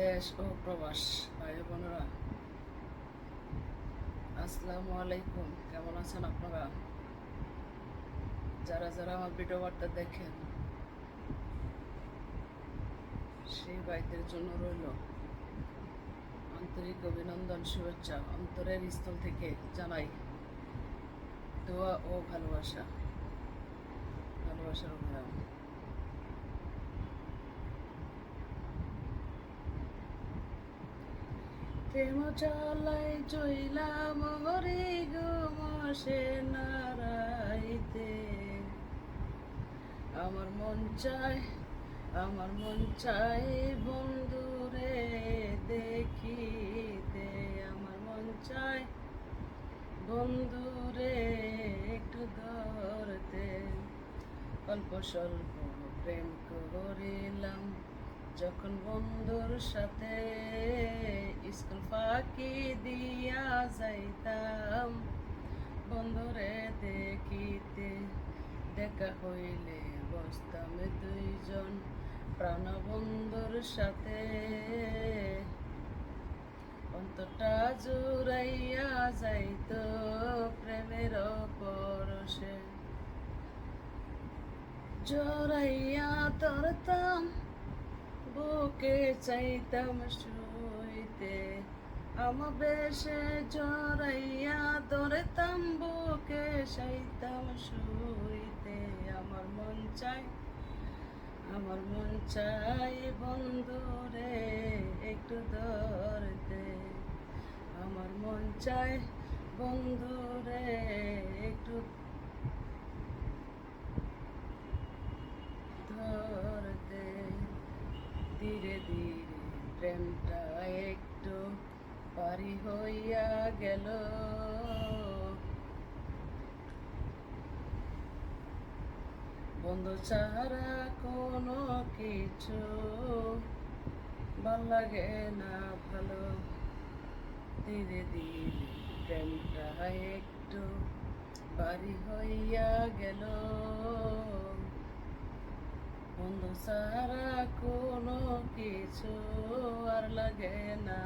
দেশ ও প্রবাস, ভাই বোনেরা। আসসালামু আলাইকুম। কেমন আছেন আপনারা? যারা যারা আমার ভিডিও বার্তা দেখেন, সেই ভাইদের জন্য রইল আন্তরিক অভিনন্দন, শুভেচ্ছা। অন্তরের স্থল থেকে জানাই দোয়া ও ভালোবাসা। ভালোবাসার প্রেম চালাই চইলা মরে গো মাসে নারাইতে। আমার মন চায়, আমার মন চায় বন্ধুরে দেখিতে। আমার মন চায় বন্ধুরে একটু ধরতে। অল্প স্বল্প প্রেম করিলাম, যখন বন্ধুর সাথে স্কুল ফাঁকি দিয়া যাইতাম। বন্ধুরে দেখিতে দেখা হইলে বসতাম দুইজন প্রাণ বন্ধুর সাথে। অন্তটা জুড়াইয়া যাইত প্রেমের পরশে। জড়াইয়া তরতাম বুকে চাইতাম শুইতে আমার বেশে জড়াইয়া ধরতাম বুকে চাইতাম শুইতে। আমার মন চাই আমার মন চাই বন্ধুরে একটু ধরতে। আমার মন চাই বন্ধুরে একটু ধরতে। ধীরে ধীরে প্রেমটা একটু পারি হইয়া গেল। বন্ধু ছাড়া কোনো কিছু ভালো লাগে না ভালো। ধীরে ধীরে প্রেমটা একটু বাড়ি হইয়া গেল। বন্ধু সারা কোনো কিছু আর লাগে না।